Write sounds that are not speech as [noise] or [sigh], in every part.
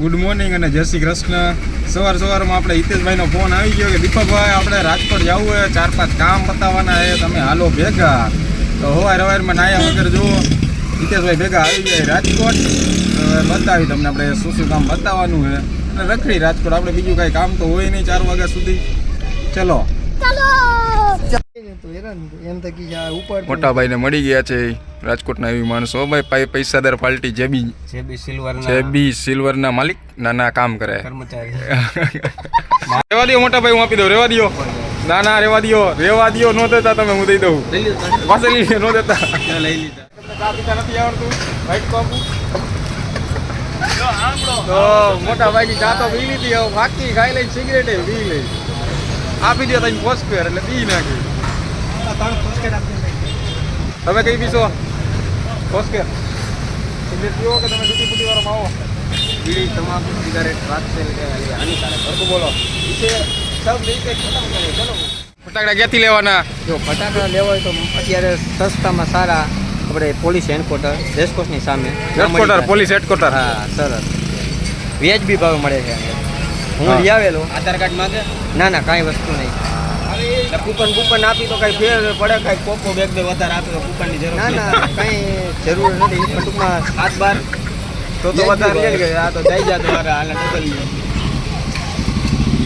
Good morning અને જય શ્રી કૃષ્ણ. સવાર સવારમાં આપણે હિતેશભાઈનો ફોન આવી ગયો કે દીપકભાઈ, આપણે રાજકોટ જવું હોય ચાર પાંચ કામ બતાવવાના છે. તમે હાલો ભેગા. તો હવાર હવારમાં નાયા વગર જુઓ. હિતેશભાઈ ભેગા આવી ગયા રાજકોટ. બતાવી તમને આપણે શું શું કામ બતાવવાનું છે. અને રખડી રાજકોટ, આપણે બીજું કાંઈ કામ તો હોય નહીં ચાર વાગ્યા સુધી. ચલો! એમ તો કી જા ઉપર મોટા ભાઈને મળી ગયા છે રાજકોટના એવી માણસો. ભાઈ પૈ- પૈસાદાર party JB JB silver JB silver ના માલિક નાના કામ કરે. કર્મચારી. [laughs] રેવા દો મોટા ભાઈ હું આપી દઉં. રેવા દો ના ના રેવા દો રેવા દો નો દેતા તમે હું દઈ દઉં. પાસે લઈ નો દેતા. લઈ લીધા. ચા પીતા નથી આવડતું? તો મોટા ભાઈની ચા તો પી લીધી. બાકી ખાઈ લઈ સિગરેટ પી લઈ. આપી દો તમે પોસ્ટ એટલે પી નાખી. તમે કઈ પીશો? પોસ્ટ કર સિગરેટ પીવો કે તમે ડ્યુટી ફૂટી વાળો આવો. બીડી તમાકુ સિગારેટ વાક્સેલ કે હાનિકારક. સરખું બોલો. વિશે સબ રીતે ખતમ કરે ચલો. ફટાકડા ક્યાંથી લેવાના? જો ફટાકડા લેવા હોય તો અત્યારે સસ્તામાં સારા આપણે પોલીસ હેડક્વાર્ટર રેસકોર્સની સામે. Headquarter police headquarter? હા સરસ. વ્યાજબી ભાવે મળે છે. હા. લઈ આવેલો. આધાર કાર્ડ માંગે? ના ના કાંઈ વસ્તુ નહીં. કૂપન કૂપન આપી તો કઈ ફેર પડે કઈ કોકો બેગ બે વધારે આપે તો કૂપનની જરૂર ના ના કાંઈ જરૂર નથી. પણ ટૂંકમાં હાથ બાર. તો તો વધારે ભાવે. લે આ તો જઈ જા તમારે હાલ ડબલ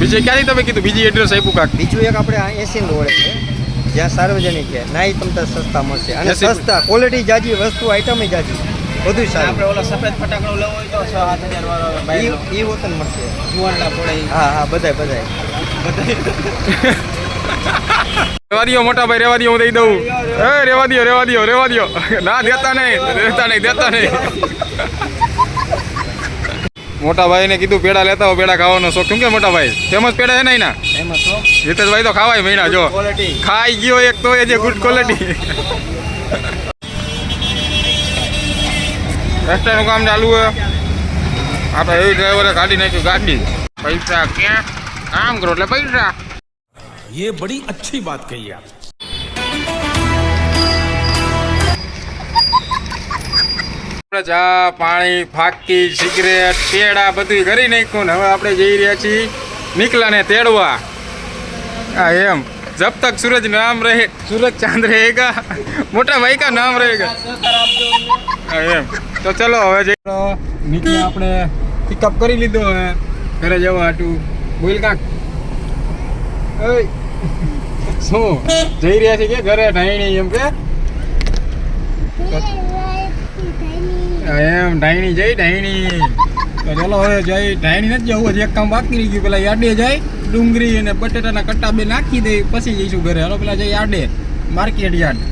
બીજે ક્યાંથી તમે કીધું? બીજી એડ્રેસ આપ્યું કાક? બીજું એક આપણે એસી રોડે છે જ્યાં સાર્વજનિક છે. ના એ તમને સસ્તા મળશે. અને સસ્તા ક્વોલિટી જાજી વસ્તુ આઈટમ જાજી. બધું આપણે સારું. ઓલો સફેદ ફટાકડો લેવો હોય તો છ સાત હજાર વાળો ઈ બાઈકનો. વતન મળશે. જુવાનડા પડે હા હા હા બધાય. બધાય. રેવા દો મોટા ભાઈ રેવા દો હું દઈ દઉં. એ રેવા દો રેવા દો રેવા દો ના દેતા નહીં દેતા નહીં દેતા નહીં. મોટા ભાઈને કીધું પેડા લેતા હો પેડા ખાવાનો શોખ. કેમ કે મોટા ભાઈ ફેમસ પેડા છે ના એમાં તો ખાવાય મહિના જો. ખાઈ ગયો એક તો એ જે ગુડ ક્વોલિટી રસ્તાનું કામ ચાલુ હે આપણે એવી ડ્રાઈવરે કાઢી નાખ્યું ગાડી. પૈસા ક્યાં? કામ કરો એટલે પૈસા. ये बड़ी अच्छी बात कही आप આપણે ચા પાણી ફાકી સિગરેટ પેડા બધું કરી નાખ્યું ને હવે આપણે જઈ રહ્યા છીએ નીકળાને તેડવા હા એમ જબ તક सूरज नाम रहे सूरज चांद रहेगा मोटा भाई का नाम रहेगा હા એમ તો ચલો હવે જઈ નીકળે આપણે પિકઅપ કરી લીધો હવે ઘરે જવા હાટું બોલ કાક ઓય શું? જઈ રહ્યા છે કે ઘરે ઢાઈણી એમ કે? એમ ઢાઈણી જઈ ઢાઈણી ચલો હવે જઈ ઢાઈણી નથી જવું હજી એક કામ બાકી રહી ગયું. પેલા યાડે જાય ડુંગળી અને બટેટાના કટ્ટા બે નાખી દઈ પછી જઈશું ઘરે. હાલો પેલા જઈ યાડે માર્કેટ યાર્ડ.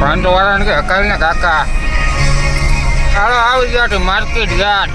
પાંચસો વાળા કે અકાલ ને કાકા. હાલો આવી ગયા માર્કેટ યાર્ડ.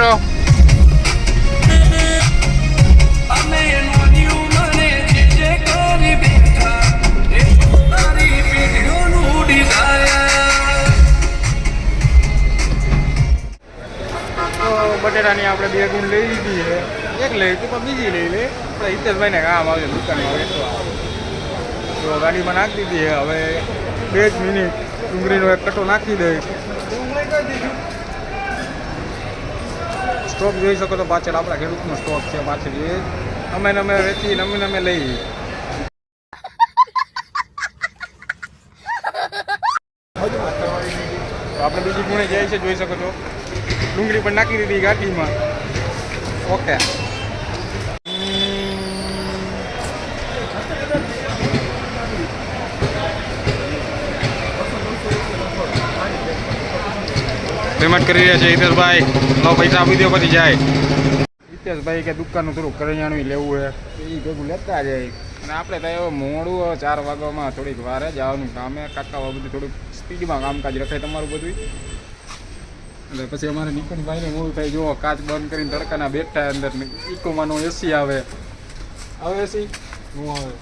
તો બટેટાની આપણે બે ગુણ લઈ લીધી છે. એક લઈ હતી પણ બીજી લઈ લે. આપણે હિતેશભાઈને કામ આવે વેચવા તો ગાડીમાં નાખી દીધી. હવે બે જ મિનિટ. ડુંગળીનો એક કટો નાખી દઈ સ્ટોક જોઈ શકો તો પાછળ આપણા ખેડૂતનો સ્ટોક છે પાછળ એ. અમે અમે વેચી અમે અમે લઈ. આપણે બીજી ગુણે જાય છે, જોઈ શકો છો ડુંગળી પણ નાખી દીધી ગાડીમાં. ઓકે. પેમેન્ટ કરી રહ્યા છે હિતેશભાઈ. નો પૈસા આપી દો પછી જાય. હિતેશભાઈ કે દુકાનનું થોડું કરિયાણું લેવું છે એ ભેગું લેતા જાય. અને આપણે તો એવું મોડું ચાર વાગ્યામાં થોડીક વારે જવાનું કામે. કાકા બધું થોડુંક સ્પીડમાં કામકાજ રખાય તમારું બધું એટલે પછી અમારે નિકુંજભાઈને મોડું થાય જુઓ કાચ બંધ કરીને તડકાના બેઠા અંદર. ઇકોમાંનો એસી આવે. આવે એસી હું આવે.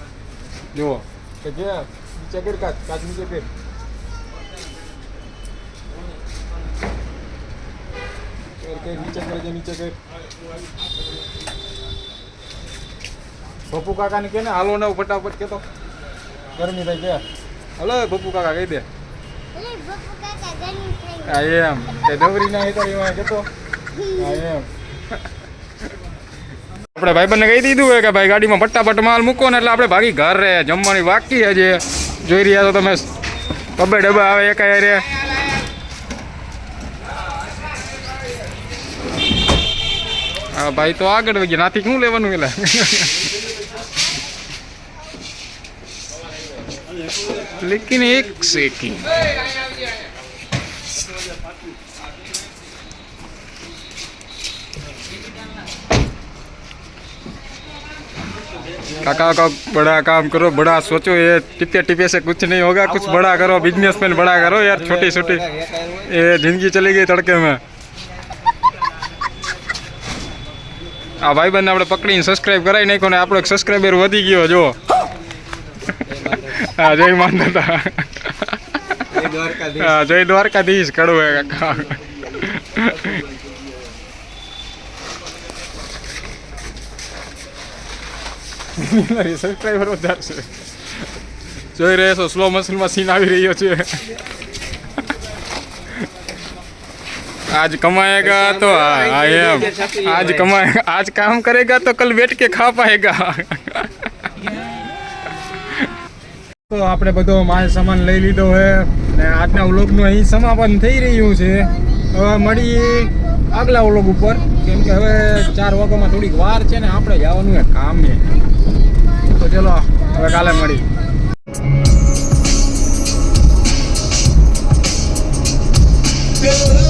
જુઓ. કે જે નીચે કર કાચ કાચ નીચે કર નીચે કર જે નીચે કર. પપ્પુ કાકાને કે ને હાલો ને ફટાફટ કેતો. ગરમી થાય કે? હલો પપ્પુ કાકા કહી દે. હા એમ. એ ડવરી ના હેતા એમાં કેતો. હા એમ. આપણે ભાઈબંધને કહી દીધું હોય કે ભાઈ ગાડીમાં ફટાફટ માલ મૂકો ને એટલે આપણે ભાગી ઘર. રહે જમવાની બાકી હજે. જોઈ રહ્યા છો તમે. ડબ્બે ડબ્બા આવે એકાય રે. હા ભાઈ તો આગળ વહી ગયા નાથી શું લેવાનું એટલે લેકિન એક સેકન્ડ काका का बड़ा काम करो बड़ा सोचो ये टिपे टिपे से कुछ नहीं होगा कुछ बड़ा करो बिजनेसमैन बड़ा करो यार छोटी छोटी ये जिंदगी चली गई तड़के में આ ભાઈબંધને આપણે પકડીને સબસ્ક્રાઇબ કરાવી નાખ્યો ને આપણો સબસ્ક્રાઇબર વધી ગયો જો [laughs] હા જય માનતા હા જય દ્વારકાધીશ કડવે કાકા. [laughs] [laughs] સબસ્ક્રાઈબર વધારશે જોઈ રહ્યા છો સ્લો મોશનમાં સીન આવી રહ્યો છે. आज कमाएगा तो हाँ एम आज कमाएगा आज काम करेगा तो कल बैठ के खा पाएगा તો આપણે બધો માલ સામાન લઈ લીધો છે ને આજના વ્લોગનું અહીં સમાપન થઈ રહ્યું છે હવે મળીએ આગલા વ્લોગ ઉપર કેમ કે હવે ચાર વાગ્યામાં થોડીક વાર છે ને આપણે જવાનું છે કામે તો ચલો હવે કાલે મળી Good